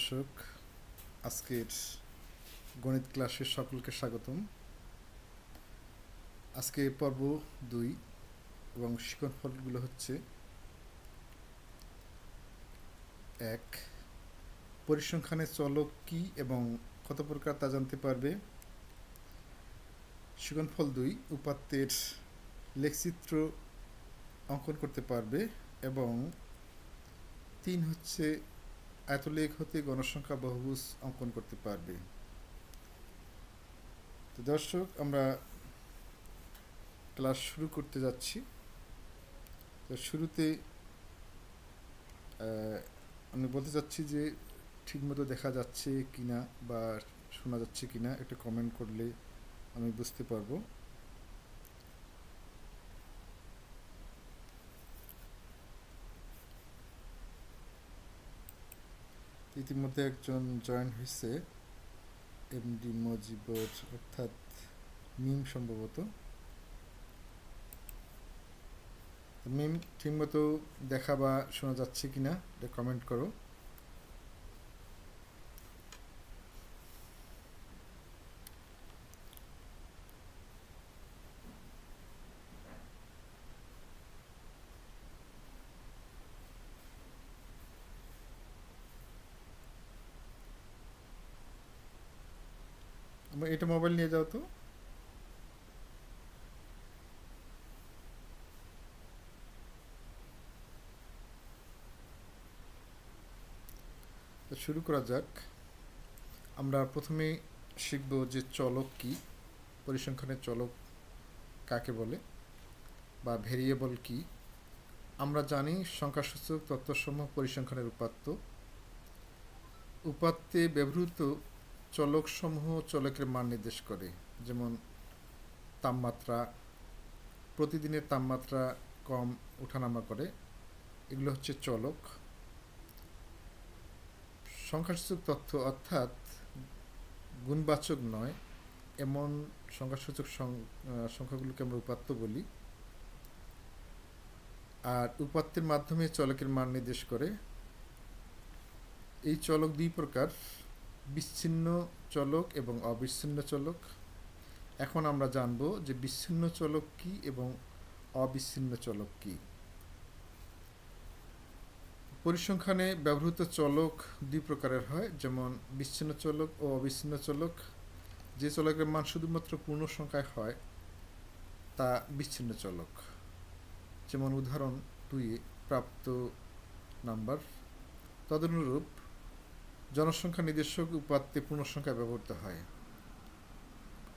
দর্শক, আজকের গণিত ক্লাসের সকলকে স্বাগতম। আজকে পর্ব দুই এবং শিকন ফলগুলো হচ্ছে এক, পরিসংখ্যানে চলক কি এবং কত প্রকার তা জানতে পারবে? শিকনফল দুই, উপাত্তের লেখচিত্র অঙ্কন করতে পারবে এবং তিন হচ্ছে এতলেখ হতে গণসংখ্যা বহুভুজ অঙ্কন করতে পারবে। তো দর্শক, আমরা ক্লাস শুরু করতে যাচ্ছি। তো শুরুতে আমি বলতে চাচ্ছি যে ঠিকমতো দেখা যাচ্ছে কিনা বা শোনা যাচ্ছে কিনা, একটা কমেন্ট করলে আমি বুঝতে পারব। ইতিমধ্যে একজন জয়েন হয়েছে এমডি মজিবর, অর্থাৎ মিম সম্ভবত। মিম ঠিকমতো দেখা বা শোনা যাচ্ছে কিনা, এটা কমেন্ট করো। এটা মোবাইল নিয়ে যাও তো। শুরু করা যাক। আমরা প্রথমে শিখব যে চলক কি, পরিসংখ্যানের চলক কাকে বলে, বা ভেরিয়েবল কি। আমরা জানি সংখ্যাসূচক তত্ত্বসমূহ পরিসংখ্যানের উপাত্ত। উপাত্তে ব্যবহৃত চলকসমূহ চলকের মান নির্দেশ করে। যেমন, তাপমাত্রা, প্রতিদিনের তাপমাত্রা কম ওঠানামা করে। এগুলো হচ্ছে চলক। সংখ্যাসূচক তথ্য অর্থাৎ গুণবাচক নয়, এমন সংখ্যাসূচক সংখ্যাগুলোকে আমরা উপাত্ত বলি। আর উপাত্তের মাধ্যমে চলকের মান নির্দেশ করে। এই চলক দুই প্রকার। বিচ্ছিন্ন চলক এবং অবিচ্ছিন্ন চলক। এখন আমরা জানব যে বিচ্ছিন্ন চলক কি এবং অবিচ্ছিন্ন চলক কি। পরিসংখ্যানে ব্যবহৃত চলক দুই প্রকারের হয়, যেমন বিচ্ছিন্ন চলক ও অবিচ্ছিন্ন চলক। যে চলকের মান শুধুমাত্র পূর্ণ সংখ্যায় হয়, তা বিচ্ছিন্ন চলক। যেমন উদাহরণ দুইয়ে প্রাপ্ত নাম্বার। তদনুরূপ জনসংখ্যা নির্দেশক উপাত্তে পূর্ণসংখ্যা ব্যবহৃত হয়।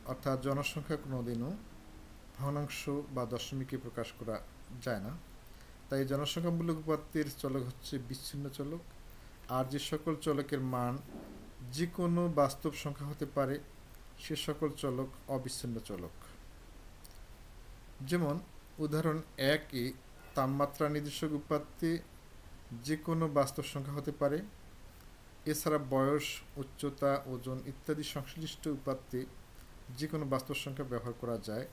অর্থাৎ জনসংখ্যা কোনোদিনও ভগ্নাংশ বা দশমিকে প্রকাশ করা যায় না। তাই জনসংখ্যামূলক উপাত্তের চলক হচ্ছে বিচ্ছিন্ন চলক। আর যে সকল চলকের মান যে কোনো বাস্তব সংখ্যা হতে পারে, সে সকল চলক অবিচ্ছিন্ন চলক। যেমন, উদাহরণ একে তাপমাত্রা নির্দেশক উপাত্তে যে কোনো বাস্তব সংখ্যা হতে পারে এছাড়া বয়স, উচ্চতা, ওজন ইত্যাদি সংশ্লিষ্ট উপাত্তে যে কোনো বাস্তব সংখ্যা ব্যবহার করা যায়।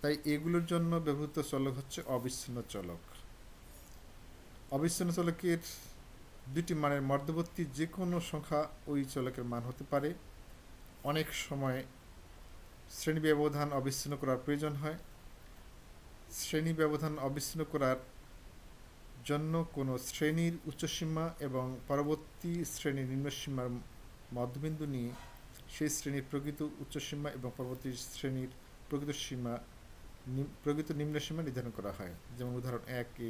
তাই এগুলোর জন্য ব্যবহৃত চলক হচ্ছে অবিচ্ছিন্ন চলক। অবিচ্ছিন্ন চলকের দুটি মানের মধ্যবর্তী যে কোনো সংখ্যা ওই চলকের মান হতে পারে। অনেক সময় শ্রেণি ব্যবধান অবিচ্ছিন্ন করার প্রয়োজন হয়। শ্রেণি ব্যবধান অবিচ্ছিন্ন করার জন্য কোনো শ্রেণির উচ্চসীমা এবং পরবর্তী শ্রেণির নিম্নসীমার মধ্যবিন্দু নিয়ে সেই শ্রেণির প্রকৃত উচ্চসীমা এবং পরবর্তী শ্রেণির প্রকৃত সীমা প্রকৃত নিম্নসীমা নির্ধারণ করা হয়। যেমন উদাহরণ একে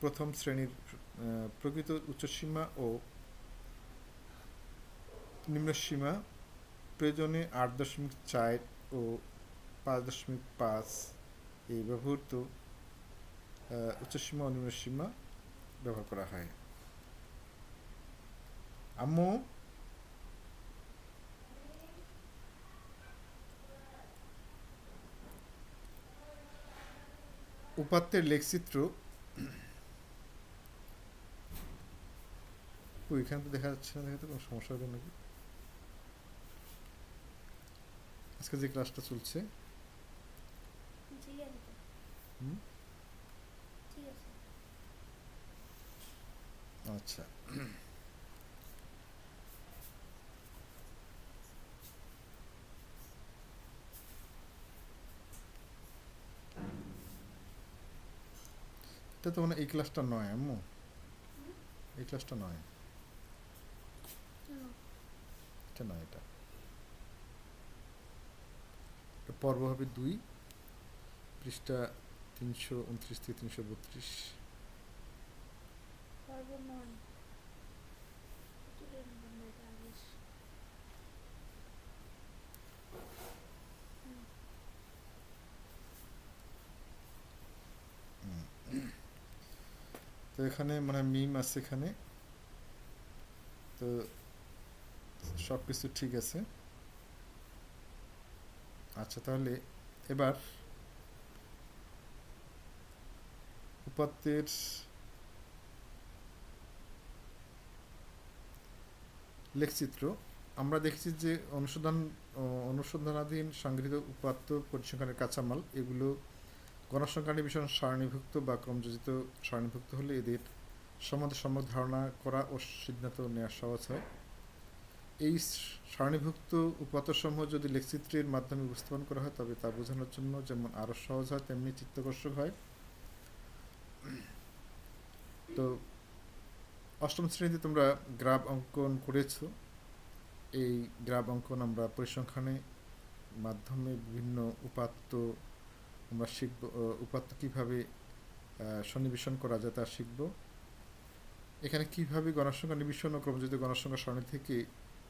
প্রথম শ্রেণির প্রকৃত উচ্চসীমা ও নিম্নসীমা প্রয়োজনে আট দশমিক চার ও পাঁচ দশমিক পাঁচ এই ব্যবহৃত উচ্চসীমা ও নিম্নসীমা ব্যবহার করা হয় আম্মু উপাত্তের লেখচিত্র ওইখানে তো দেখা যাচ্ছে না দেখে তো কোনো সমস্যা হবে নাকি আজকে যে ক্লাসটা চলছে হুম? ঠিক আছে আচ্ছা। এটা তো মানে এই ক্লাসটা নয়, আম্মু। এই ক্লাসটা নয়। এটা নয়, এটা। পর্ব হবে দুই, পৃষ্ঠা তিনশো উনত্রিশ থেকে তিনশো বত্রিশ। তো এখানে মানে মিম আছে এখানে। তো সব কিছু ঠিক আছে। আচ্ছা তাহলে এবার উপাত্তের লেখচিত্র, আমরা দেখেছি যে অনুসন্ধান অনুসন্ধানাধীন সংগৃহীত উপাত্ত পরিসংখ্যানের কাঁচামাল, এগুলো গণসংখ্যা নিবেশন সারণীভুক্ত বা ক্রমযোজিত সারণীভুক্ত হলে এদের সম্বন্ধে সম্যক ধারণা করা ও সিদ্ধান্ত নেওয়া সহজ হয়। এই সারণীভুক্ত উপাত্তসমূহ যদি লেখচিত্রের মাধ্যমে উপস্থাপন করা হয়, তবে তা বোঝানোর জন্য যেমন আরও সহজ হয়, তেমনি চিত্তাকর্ষক হয়। তো অষ্টম শ্রেণীতে তোমরা গ্রাফ অঙ্কন করেছ। এই গ্রাফ অঙ্কন আমরা পরিসংখ্যানে মাধ্যমে বিভিন্ন উপাত্ত আমরা শিখব উপাত্ত কীভাবে সন্নিবেশন করা যায় তা শিখব। এখানে কীভাবে গণসংখ্যা নিবেশন ও ক্রমযুক্ত গণসংখ্যা সারণী থেকে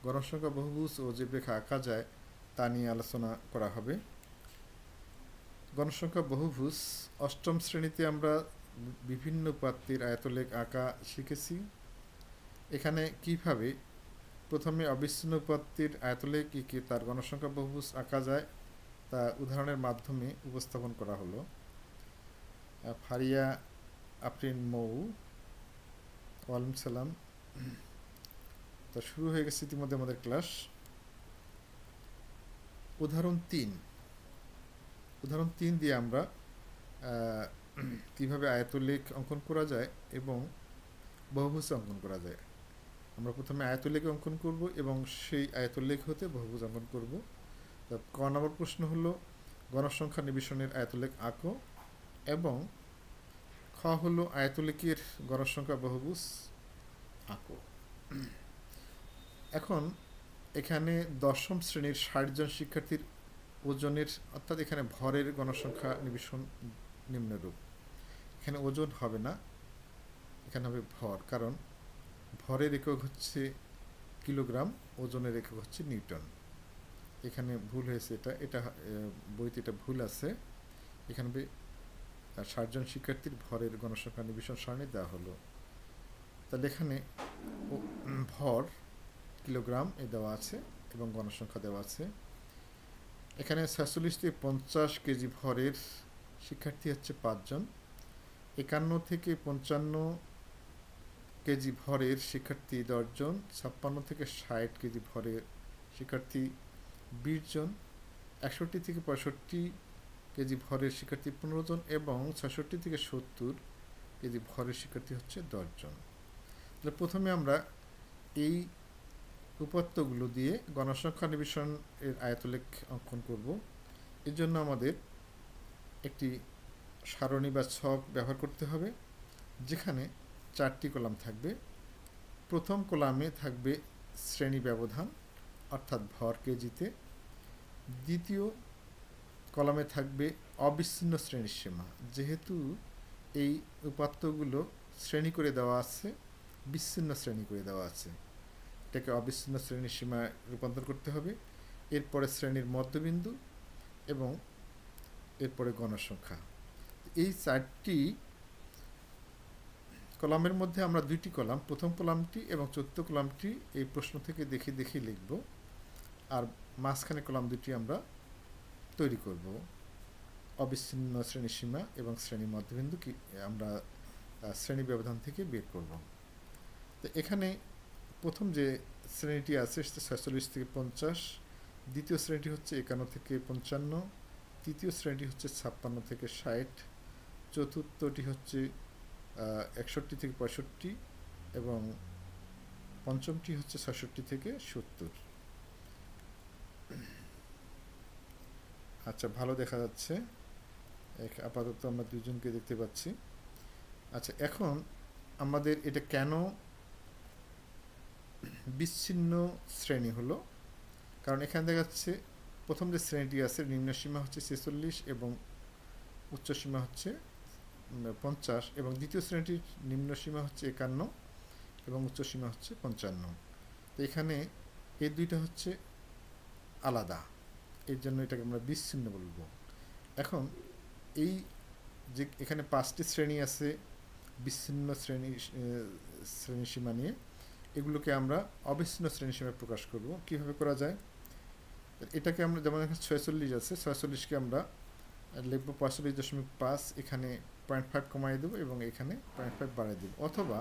গণসংখ্যা বহুভুজ ও যে রেখা আঁকা যায় তা নিয়ে আলোচনা করা হবে। গণসংখ্যা বহুভুজ, অষ্টম শ্রেণীতে আমরা বিভিন্ন উপাত্তের আয়তলেখ আঁকা শিখেছি। এখানে কীভাবে প্রথমে অবিচ্ছিন্ন উপাত্তির আয়তলে কী কী তার গণসংখ্যা বহুভুজ আঁকা যায়, তা উদাহরণের মাধ্যমে উপস্থাপন করা হলো। ফারিয়া আফরিন মৌ ওয়ালাইকুম সালাম। তো শুরু হয়ে গেছে ইতিমধ্যে আমাদের ক্লাস। উদাহরণ তিন। উদাহরণ তিন দিয়ে আমরা কীভাবে আয়তলেখ অঙ্কন করা যায় এবং বহুভুজ অঙ্কন করা যায়। আমরা প্রথমে আয়তলেখ অঙ্কন করব এবং সেই আয়তলেখ হতে বহুভুজ অঙ্কন করব। ক নম্বর প্রশ্ন হলো, গণসংখ্যা নিবেশনের আয়তলেখ আঁকো এবং খ হলো আয়তলেখের গণসংখ্যা বহুভুজ আঁকো এখন এখানে দশম শ্রেণির ষাট জন শিক্ষার্থীর ওজনের, অর্থাৎ এখানে ভরের গণসংখ্যা নিবেশন নিম্নরূপ। এখানে ওজন হবে না, এখানে হবে ভর, কারণ ভরের একক হচ্ছে কিলোগ্রাম, ওজনের একক হচ্ছে নিউটন। এখানে ভুল হয়েছে এটা এটা বইতে এটা ভুল আছে। এখানে ষাট জন শিক্ষার্থীর ভরের গণসংখ্যা নিবেশন সারণী দেওয়া হলো। তাহলে এখানে ভর, কিলোগ্রাম এ দেওয়া আছে এবং গণসংখ্যা দেওয়া আছে। এখানে ছেচল্লিশ থেকে পঞ্চাশ কেজি ভরের শিক্ষার্থী হচ্ছে পাঁচজন। একান্ন থেকে পঞ্চান্ন কেজি ভরের শিক্ষার্থী দশজন ছাপ্পান্ন থেকে ষাট কেজি ভরের শিক্ষার্থী বিশ জন, একষট্টি থেকে পঁয়ষট্টি কেজি ভরের শিক্ষার্থী পনেরো জন এবং ছষট্টি থেকে সত্তর কেজি ভরের শিক্ষার্থী হচ্ছে দশজন তাহলে প্রথমে আমরা এই উপাত্তগুলো দিয়ে গণসংখ্যা নিবেশন এর আয়তলেখ অঙ্কন করব। এর জন্য আমাদের একটি সারণী বা ছক ব্যবহার করতে হবে, যেখানে চারটি কলাম থাকবে। প্রথম কলামে থাকবে শ্রেণি ব্যবধান, অর্থাৎ ভর কেজিতে। দ্বিতীয় কলামে থাকবে অবিচ্ছিন্ন শ্রেণির সীমা। যেহেতু এই উপাত্তগুলো শ্রেণি করে দেওয়া আছে, বিচ্ছিন্ন শ্রেণি করে দেওয়া আছে। এটাকে অবিচ্ছিন্ন শ্রেণির সীমায় রূপান্তর করতে হবে। এরপরে শ্রেণির মধ্যবিন্দু এবং এরপরে গণসংখ্যা এই চারটি কলামের মধ্যে আমরা দুইটি কলাম, প্রথম কলামটি এবং চতুর্থ কলামটি এই প্রশ্ন থেকে দেখে দেখে লিখব। আর মাঝখানে কলাম দুটি আমরা তৈরি করব। অবিচ্ছিন্ন শ্রেণি সীমা এবং শ্রেণি মধ্যবিন্দু কি আমরা শ্রেণি ব্যবধান থেকে বের করব। তো এখানে প্রথম যে শ্রেণীটি আছে সেটা ছয়চল্লিশ থেকে পঞ্চাশ, দ্বিতীয় শ্রেণীটি হচ্ছে একান্ন থেকে পঞ্চান্ন, তৃতীয় শ্রেণীটি হচ্ছে ছাপ্পান্ন থেকে ষাট, চতুর্থটি হচ্ছে একষট্টি থেকে পঁয়ষট্টি এবং পঞ্চমটি হচ্ছে ছষট্টি থেকে সত্তর। আচ্ছা ভালো দেখা যাচ্ছে। এক- আপাতত আমরা দুজনকে দেখতে পাচ্ছি। আচ্ছা এখন আমাদের এটা কেন বিচ্ছিন্ন শ্রেণি হলো? কারণ এখানে দেখা যাচ্ছে প্রথম যে শ্রেণীটি আছে নিম্ন সীমা হচ্ছে ছেচল্লিশ এবং উচ্চ সীমা হচ্ছে পঞ্চাশ এবং দ্বিতীয় শ্রেণীটির নিম্ন সীমা হচ্ছে একান্ন এবং উচ্চ সীমা হচ্ছে পঞ্চান্ন। তো এখানে এই দুইটা হচ্ছে আলাদা। এর জন্য এটাকে আমরা বিচ্ছিন্ন বলব। এখন এই যে এখানে পাঁচটি শ্রেণি আছে বিচ্ছিন্ন শ্রেণি আহ, শ্রেণি সীমা নিয়ে এগুলোকে আমরা অবিচ্ছিন্ন শ্রেণি সীমায় প্রকাশ করব। কীভাবে করা যায়? এটাকে আমরা যেমন এখানে ছয়চল্লিশ আছে ছয়চল্লিশকে আমরা লিখব পঁয়তাল্লিশ দশমিক পাঁচ এখানে পয়েন্ট ফাইভ কমাই দেবো এবং এখানে পয়েন্ট ফাইভ বাড়াই দেবো। অথবা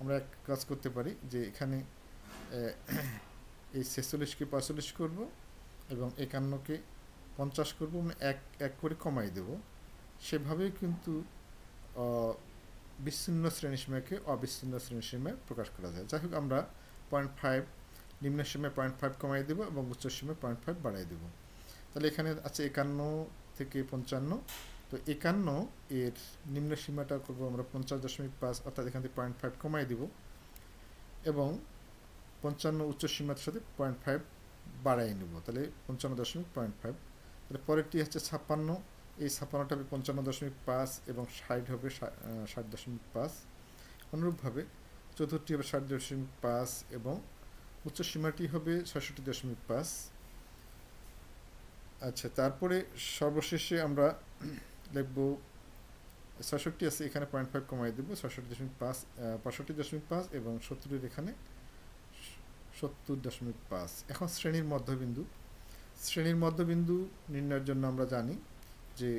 আমরা এক কাজ করতে পারি যে এখানে এই ছেচল্লিশকে পঁয়তাল্লিশ করব এবং একান্নকে পঞ্চাশ করব এক এক করে কমাই দেব। সেভাবেই কিন্তু বিচ্ছিন্ন শ্রেণীসীমাকে অবিচ্ছিন্ন শ্রেণীসীমায় প্রকাশ করা যায়। যাই হোক, আমরা পয়েন্ট ফাইভ নিম্ন সীমায় পয়েন্ট ফাইভ কমাই দেবো এবং উচ্চ সীমায় পয়েন্ট ফাইভ বাড়াই দেবো। তাহলে এখানে আছে একান্ন থেকে পঞ্চান্ন তো একান্ন এর নিম্ন সীমাটা করব আমরা পঞ্চাশ দশমিক পাঁচ, অর্থাৎ এখান থেকে পয়েন্ট ফাইভ কমাই দিব এবং পঞ্চান্ন উচ্চ সীমার সাথে পয়েন্ট ফাইভ বাড়াই নেব। তাহলে পঞ্চান্ন দশমিক পয়েন্ট ফাইভ তাহলে পরেরটি হচ্ছে ছাপ্পান্ন। এই ছাপ্পান্নটা হবে পঞ্চান্ন দশমিক পাঁচ এবং ষাট হবে ষাট দশমিক পাঁচ। অনুরূপভাবে চতুর্থটি হবে ষাট দশমিক পাঁচ এবং উচ্চ সীমাটি হবে ছয়ষট্টি দশমিক পাঁচ। আচ্ছা তারপরে সর্বশেষে আমরা লিখব ছয়ষট্টি আছে, এখানে পয়েন্ট ফাইভ কমাই দেবো ছয়ষট্টি দশমিক পাঁচ পঁয়ষট্টি দশমিক পাঁচ এবং সত্তরের এখানে সত্তর দশমিক পাঁচ। এখন শ্রেণির মধ্যবিন্দু। শ্রেণির মধ্যবিন্দু নির্ণয়ের জন্য আমরা জানি যে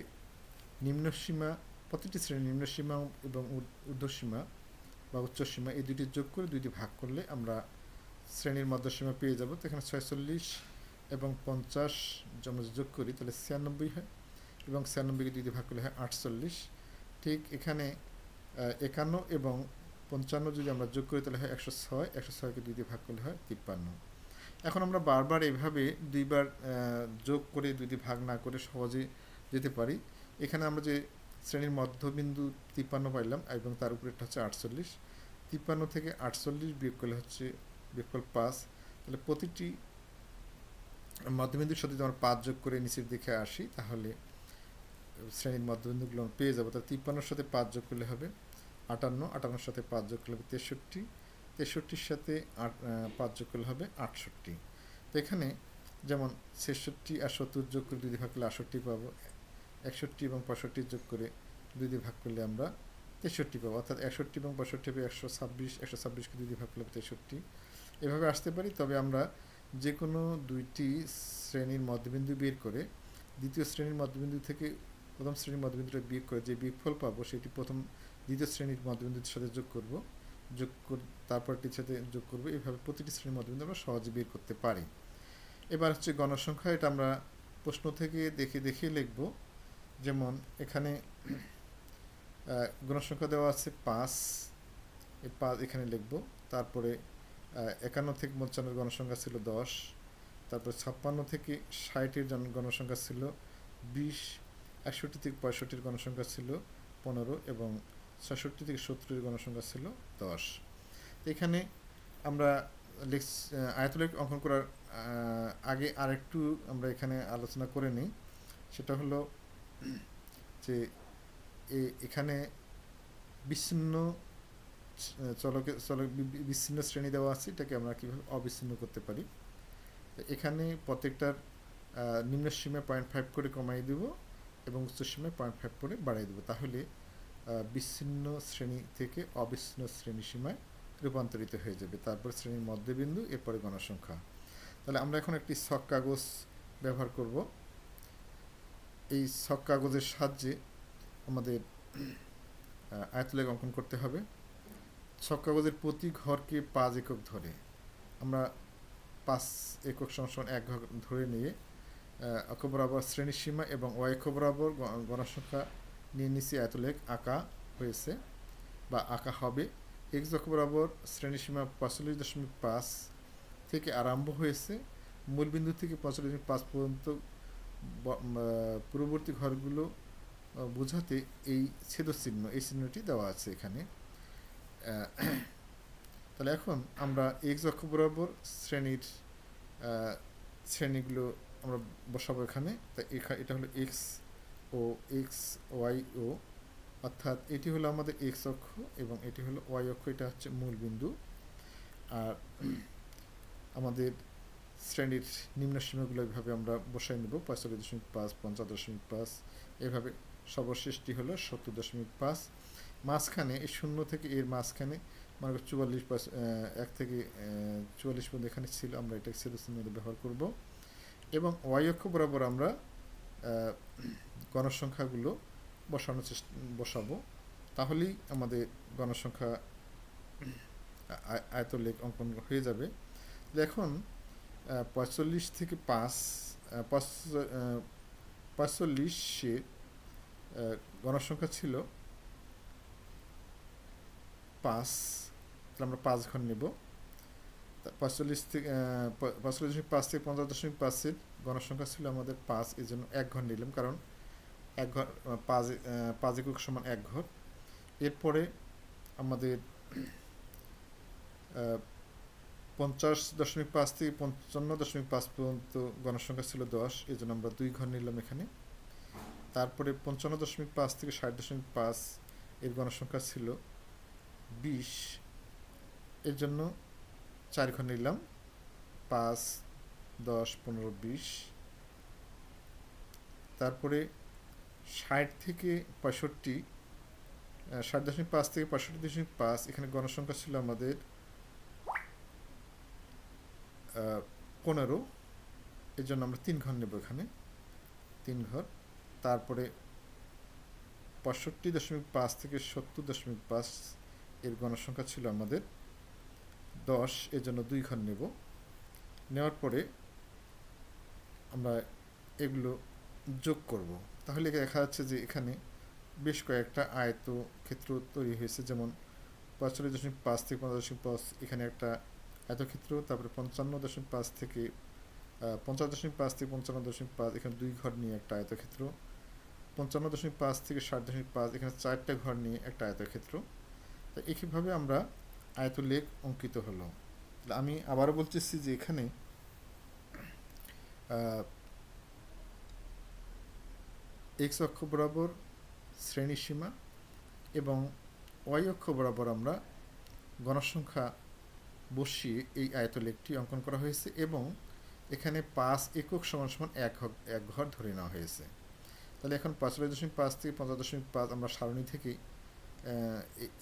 নিম্ন সীমা, প্রতিটি শ্রেণির নিম্ন সীমা এবং ঊর্ধ্বসীমা বা উচ্চসীমা এই দুটি যোগ করে দুইটি ভাগ করলে আমরা শ্রেণির মধ্যসীমা পেয়ে যাব। তো এখানে ছয়চল্লিশ এবং পঞ্চাশ আমরা যোগ করি, তাহলে ছিয়ানব্বই হয়। এবং ছিয়ানব্বইকে দুই দিয়ে ভাগ করলে হয় আটচল্লিশ। ঠিক এখানে একান্ন এবং পঞ্চান্ন যদি আমরা যোগ করি তাহলে হয় একশো ছয়, একশো ছয়কে দুই দিয়ে ভাগ করলে হয় তিপ্পান্ন। এখন আমরা বারবার এভাবে দুইবার যোগ করে দুই দিয়ে ভাগ না করে সহজে যেতে পারি। এখানে আমরা যে শ্রেণির মধ্যবিন্দু তিপ্পান্ন পাইলাম এবং তার উপরেরটা হচ্ছে আটচল্লিশ। তিপ্পান্ন থেকে আটচল্লিশ বিয়োগ করলে হচ্ছে বিয়োগফল পাঁচ। তাহলে প্রতিটি মধ্যবিন্দুর সাথে যদি আমরা পাঁচ যোগ করে নিচের দিকে আসি, তাহলে শ্রেণির মধ্যবিন্দুগুলো আমরা পেয়ে যাব। তাহলে তিপ্পান্নর সাথে পাঁচ যোগ করলে হবে আটান্ন আটান্নর সাথে পাঁচ যোগ করলে হবে তেষট্টি, তেষট্টির সাথে আট পাঁচ যোগ করলে হবে আটষট্টি। তো এখানে যেমন ছেষট্টি আর সত্তর যোগ করে দুই ভাগ করলে আটষট্টি পাবো, একষট্টি এবং পঁয়ষট্টি যোগ করে দুই ভাগ করলে আমরা তেষট্টি পাবো। অর্থাৎ একষট্টি এবং পঁয়ষট্টি হবে একশো ছাব্বিশ, একশো ছাব্বিশকে দুই দিয়ে ভাগ করলে তেষট্টি। এভাবে আসতে পারি, তবে আমরা যে কোনো দুইটি শ্রেণির মধ্যবিন্দু বের করে দ্বিতীয় শ্রেণির মধ্যবিন্দু থেকে প্রথম শ্রেণির মধ্যবিন্দুটা বিয়োগ করে যে বিয়োগফল পাবো, সেটি প্রথম দ্বিতীয় শ্রেণির মধ্যবিন্দুর সাথে যোগ করব। যোগ তারপরটির সাথে যোগ করব। এইভাবে প্রতিটি শ্রেণির মধ্যবিন্দু আমরা সহজে বের করতে পারি। এবার হচ্ছে গণসংখ্যা, এটা আমরা প্রশ্ন থেকে দেখে দেখে লিখব। যেমন এখানে গণসংখ্যা দেওয়া আছে পাঁচ। পাঁচ এখানে লিখব। তারপরে একান্ন থেকে পঞ্চান্নের গণসংখ্যা ছিল দশ। তারপর ছাপ্পান্ন থেকে ষাটের জন গণসংখ্যা ছিল বিশ। একষট্টি থেকে পঁয়ষট্টির গণসংখ্যা ছিল পনেরো এবং ছষট্টি থেকে সত্তরের গণসংখ্যা ছিল দশ। এখানে আমরা আয়তলেখ অঙ্কন করার আগে আরেকটু আমরা এখানে আলোচনা করে নিই। সেটা হলো যে এখানে বিচ্ছিন্ন চলকে, চলক বিচ্ছিন্ন শ্রেণি দেওয়া আছে, এটাকে আমরা কীভাবে অবিচ্ছিন্ন করতে পারি? এখানে প্রত্যেকটার নিম্ন সীমায় পয়েন্ট ফাইভ করে কমাই দেব। এবং উচ্চ সীমায় পয়েন্ট ফাইভ করে বাড়াই দেবো। তাহলে বিচ্ছিন্ন শ্রেণি থেকে অবিচ্ছিন্ন শ্রেণি সীমায় রূপান্তরিত হয়ে যাবে। তারপর শ্রেণির মধ্যবিন্দু এরপরে গণসংখ্যা। তাহলে আমরা এখন একটি ছক কাগজ ব্যবহার করব। এই ছক কাগজের সাহায্যে আমাদের আহ, আয়তলেখ অঙ্কন করতে হবে। ছক কাগজের প্রতি ঘরকে পাঁচ একক ধরে। আমরা পাঁচ একক সমান এক ঘর ধরে নিয়ে অক্ষ বরাবর শ্রেণি সীমা এবং ওয়াই অক্ষ বরাবর গণসংখ্যা নিয়ে নিচে এতলেখ আঁকা হয়েছে বা আঁকা হবে। এক্স অক্ষ বরাবর শ্রেণি সীমা পঁয়তাল্লিশ দশমিক পাঁচ থেকে আরম্ভ হয়েছে। মূলবিন্দু থেকে পঁয়তাল্লিশ দশমিক পাঁচ পর্যন্ত পূর্ববর্তী ঘরগুলো বোঝাতে এই ছেদচিহ্ন, এই চিহ্নটি দেওয়া আছে এখানে। তাহলে এখন আমরা এক্স অক্ষ বরাবর শ্রেণির শ্রেণীগুলো আমরা বসাবো এখানে। তা এখা- এটা হলো এক্স ও এক্স ওয়াই ও অর্থাৎ এটি হলো আমাদের এক্স অক্ষ এবং এটি হলো ওয়াই অক্ষ, এটা হচ্ছে মূল বিন্দু। আর আমাদের শ্রেণির নিম্ন সীমাগুলো এইভাবে আমরা বসাই নেব। পঁয়তাল্লিশ দশমিক পাঁচ, পঞ্চাশ দশমিক পাঁচ। এভাবে সর্বশেষটি হলো সত্তর দশমিক পাঁচ। মাঝখানে, এই শূন্য থেকে এর মাঝখানে, মনে চুয়াল্লিশ এক থেকে চুয়াল্লিশ পর্যন্ত এখানে ছিল, আমরা এটা সেলুসিন ব্যবহার করব। এবং ওয়াই অক্ষ বরাবর আমরা গণসংখ্যাগুলো বসানোর চেষ্টা, বসাবো। তাহলেই আমাদের গণসংখ্যা আয়- আয়তলেখ অঙ্কন হয়ে যাবে। এখন পঁয়তাল্লিশ থেকে পাঁচ পঁয়তাল্লিশে গণসংখ্যা ছিল পাঁচ আমরা পাঁচ ঘর নেব। তা পঁয়তাল্লিশ থেকে আহ, পঁয়তাল্লিশ দশমিক পাঁচ থেকে পঞ্চাশ দশমিক পাঁচের গণসংখ্যা ছিল আমাদের পাঁচ এই জন্য এক ঘর নিলাম। কারণ এক ঘর পাঁচ পাঁচ একক সমান এক ঘর। এরপরে আমাদের পঞ্চাশ দশমিক পাঁচ থেকে পঞ্চান্ন দশমিক পাঁচ পর্যন্ত গণসংখ্যা ছিল দশ এই জন্য আমরা দুই ঘর নিলাম এখানে। তারপরে পঞ্চান্ন দশমিক পাঁচ থেকে ষাট দশমিক পাঁচ এর গণসংখ্যা ছিল বিশ। এর জন্য চার ঘর নিলাম। পাঁচ, দশ, পনেরো, বিশ। তারপরে ষাট থেকে পঁয়ষট্টি ষাট দশমিক পাঁচ থেকে পঁয়ষট্টি দশমিক পাঁচ, এখানে গণসংখ্যা ছিল আমাদের পনেরো। এর জন্য আমরা তিন ঘর নেব এখানে, তিন ঘর। তারপরে পঁয়ষট্টি দশমিক পাঁচ থেকে সত্তর দশমিক পাঁচ এর গণসংখ্যা ছিল আমাদের। দশ এর জন্য দুই ঘর নেব। নেওয়ার পরে আমরা এগুলো যোগ করব। তাহলে দেখা যাচ্ছে যে এখানে বেশ কয়েকটা আয়ত ক্ষেত্র তৈরি হয়েছে। যেমন পঁয়তাল্লিশ দশমিক পাঁচ থেকে পঞ্চাশ দশমিক পাঁচ, এখানে একটা আয়তক্ষেত্র, তারপরে পঞ্চান্ন দশমিক পাঁচ থেকে পঞ্চাশ দশমিক পাঁচ থেকে পঞ্চান্ন দশমিক পাঁচ, এখানে দুই ঘর নিয়ে একটা আয়তক্ষেত্র। পঞ্চান্ন দশমিক পাঁচ থেকে ষাট দশমিক পাঁচ, এখানে চারটা ঘর নিয়ে একটা আয়তক্ষেত্র। তো একইভাবে আমরা আয়তলেখ অঙ্কিত হলো। আমি আবারও বলতেছি যে এখানে এক্স অক্ষ বরাবর শ্রেণি সীমা এবং ওয়াই অক্ষ বরাবর আমরা গণসংখ্যা বসিয়ে এই আয়তলেখটি অঙ্কন করা হয়েছে এবং এখানে পাঁচ একক সমান সমান এক এক ঘর ধরে নেওয়া হয়েছে। তাহলে এখন পাঁচ দশমিক পাঁচ থেকে পঞ্চাশ দশমিক পাঁচ আমরা সারণী থেকে আহ, এ-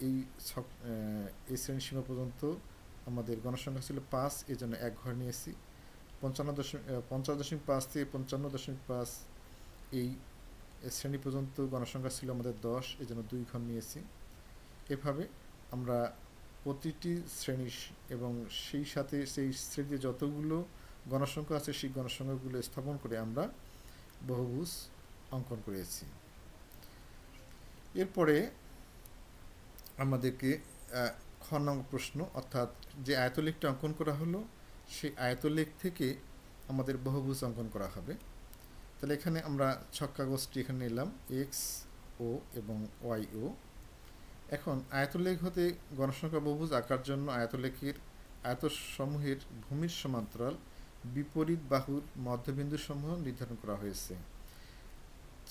এই এই শ্রেণি সীমা পর্যন্ত আমাদের গণসংখ্যা ছিল পাঁচ এই জন্য এক ঘর নিয়েছি। পঞ্চান্ন দশমিক পঞ্চাশ দশমিক পাঁচ থেকে পঞ্চান্ন দশমিক পাঁচ এই শ্রেণি পর্যন্ত গণসংখ্যা ছিল আমাদের দশ এই জন্য দুই ঘর নিয়েছি। এভাবে আমরা প্রতিটি শ্রেণি এবং সেই সাথে সেই শ্রেণীতে যতগুলো গণসংখ্যা আছে, সেই গণসংখ্যাগুলো স্থাপন করে আমরা বহুভুজ অঙ্কন করেছি। এরপরে আমাদেরকে খ নম্বর প্রশ্ন, অর্থাৎ যে আয়তলেখটা অঙ্কন করা হলো, সেই আয়তলেখ থেকে আমাদের বহুভুজ অঙ্কন করা হবে। তাহলে এখানে আমরা ছক কাগজটি এখানে নিলাম, এক্স, ও এবং ওয়াই, ও। এখন আয়তলেখ হতে গণসংখ্যা বহুভুজ আঁকার জন্য আয়তলেখের আয়তসমূহের ভূমির সমান্তরাল বিপরীত বাহুর মধ্যবিন্দু সমূহ নির্ধারণ করা হয়েছে।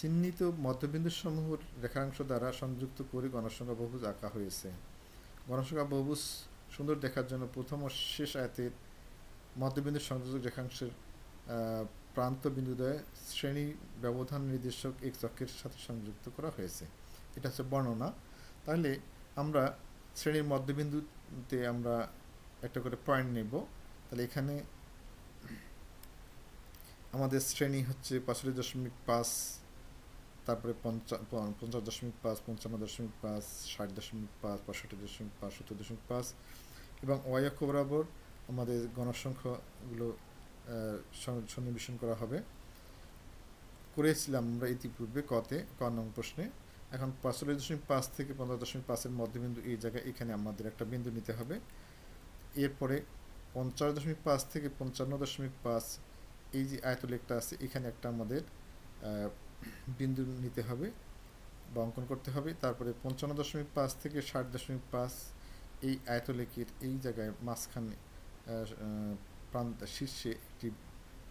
চিহ্নিত মধ্যবিন্দু সমূহের রেখাংশ দ্বারা সংযুক্ত করে গণসংখ্যা বহুভুজ আঁকা হয়েছে। গণসংখ্যা বহুভুজ সুন্দর দেখার জন্য প্রথম ও শেষ আয়তের মধ্যবিন্দু সংযোজক রেখাংশের প্রান্ত বিন্দুদ্বয়ে শ্রেণি ব্যবধান নির্দেশক এক চক্রের সাথে সংযুক্ত করা হয়েছে। এটা হচ্ছে বর্ণনা। তাহলে আমরা শ্রেণির মধ্যবিন্দুতে আমরা একটা করে পয়েন্ট নেব। তাহলে এখানে আমাদের শ্রেণি হচ্ছে পঁয়ষট্টি দশমিক পাঁচ তারপরে পঞ্চা- পঞ্চাশ দশমিক পাঁচ, পঞ্চান্ন দশমিক পাঁচ, ষাট দশমিক পাঁচ, পঁয়ষট্টি দশমিক পাঁচ, সত্তর দশমিক পাঁচ এবং ওয়াই অক্ষ বরাবর আমাদের গণসংখ্যাগুলো সন্নিবেশন করা হবে। করেছিলাম আমরা ইতিপূর্বে কতে, ক নং প্রশ্নে। এখন পাঁচচল্লিশ দশমিক পাঁচ থেকে পনেরো দশমিক পাঁচের মধ্যবিন্দু এই জায়গায় এখানে আমাদের একটা বিন্দু নিতে হবে। এরপরে পঞ্চাশ দশমিক পাঁচ থেকে পঞ্চান্ন দশমিক পাঁচ, এই যে আয়তলেখটা আছে, এখানে একটা আমাদের বিন্দু নিতে হবে বা অঙ্কন করতে হবে। তারপরে পঞ্চান্ন দশমিক পাঁচ থেকে ষাট দশমিক পাঁচ এই আয়তলেখের এই জায়গায় মাঝখানে প্রান্ত শীর্ষে একটি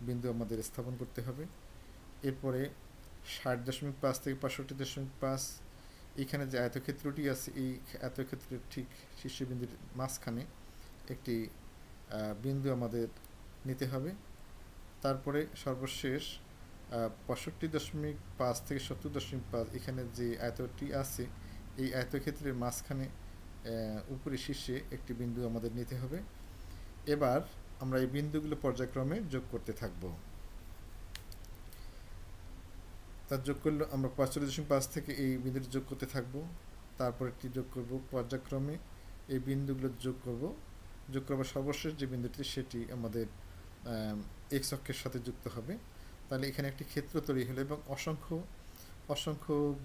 বিন্দু আমাদের স্থাপন করতে হবে। এরপরে ষাট দশমিক পাঁচ থেকে পাঁচষট্টি দশমিক পাঁচ এইখানে যে আয়তক্ষেত্রটি আছে, এই আয়তক্ষেত্রের ঠিক শীর্ষবিন্দুর মাঝখানে একটি বিন্দু আমাদের নিতে হবে। তারপরে সর্বশেষ পঁয়ষট্টি দশমিক পাঁচ থেকে সত্তর দশমিক পাঁচ এখানে যে আয়তটি আছে, এই আয়তক্ষেত্রের মাঝখানে উপরে শীর্ষে একটি বিন্দু আমাদের নিতে হবে। এবার আমরা এই বিন্দুগুলো পর্যায়ক্রমে যোগ করতে থাকব। তার যোগ করলে আমরা পঁয়তাল্লিশ দশমিক পাঁচ থেকে এই বিন্দুটি যোগ করতে থাকব। তারপর একটি যোগ করব পর্যায়ক্রমে, এই বিন্দুগুলো যোগ করব। যোগ করবার সর্বশেষ যে বিন্দুটি, সেটি আমাদের এক্স অক্ষের সাথে যুক্ত হবে। তাহলে এখানে একটি ক্ষেত্র তৈরি হলো এবং অসংখ্য অসংখ্য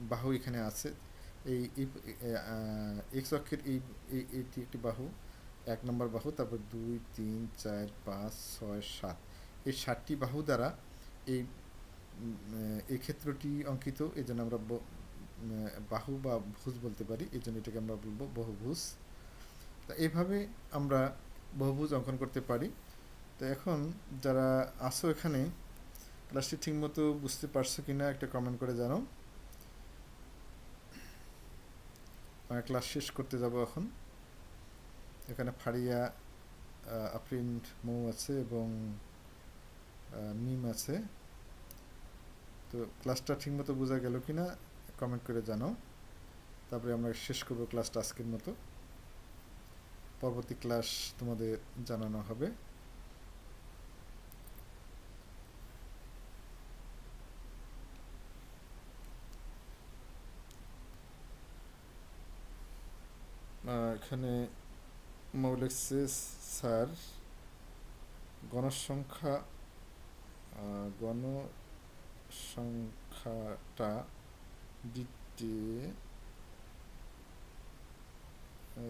বাহু এখানে আছে। এই এক্স অক্ষের এই, এই- এইটি একটি বাহু, এক নম্বর বাহু, তারপর দুই, তিন, চার, পাঁচ, ছয়, সাত। এই সাতটি বাহু দ্বারা এই এই ক্ষেত্রটি অঙ্কিত এই জন্য আমরা বাহু বা ভুজ বলতে পারি এই জন্য এটাকে আমরা বলব বহুভুজ। তা এইভাবে আমরা বহুভুজ অঙ্কন করতে পারি। তো এখন যারা আসো এখানে ক্লাসটি ঠিকমতো বুঝতে পারছ কিনা একটা কমেন্ট করে জানো ক্লাস শেষ করতে যাব এখন। এখানে ফারিয়া আফরিন, মৌ আছে এবং মিম আছে। তো ক্লাসটা ঠিকমতো বোঝা গেল কিনা কমেন্ট করে জানাও। তারপরে আমরা শেষ করব ক্লাসটা আজকের মতো। পরবর্তী ক্লাস তোমাদের জানানো হবে। এখানে মৌলিকসে স্যার। গণসংখ্যা গণসংখ্যাটা দিতে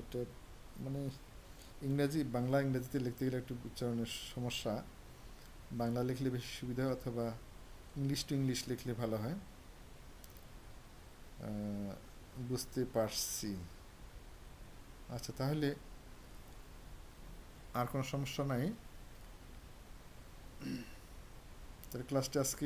এটা মানে ইংরাজি, বাংলা ইংরেজিতে লিখতে গেলে একটু উচ্চারণের সমস্যা। বাংলা লিখলে বেশি সুবিধা অথবা ইংলিশ টু ইংলিশ লিখলে ভালো হয়। বুঝতে পারছি। আচ্ছা তাহলে আর কোনো সমস্যা নাই। তাহলে ক্লাসটা আজকে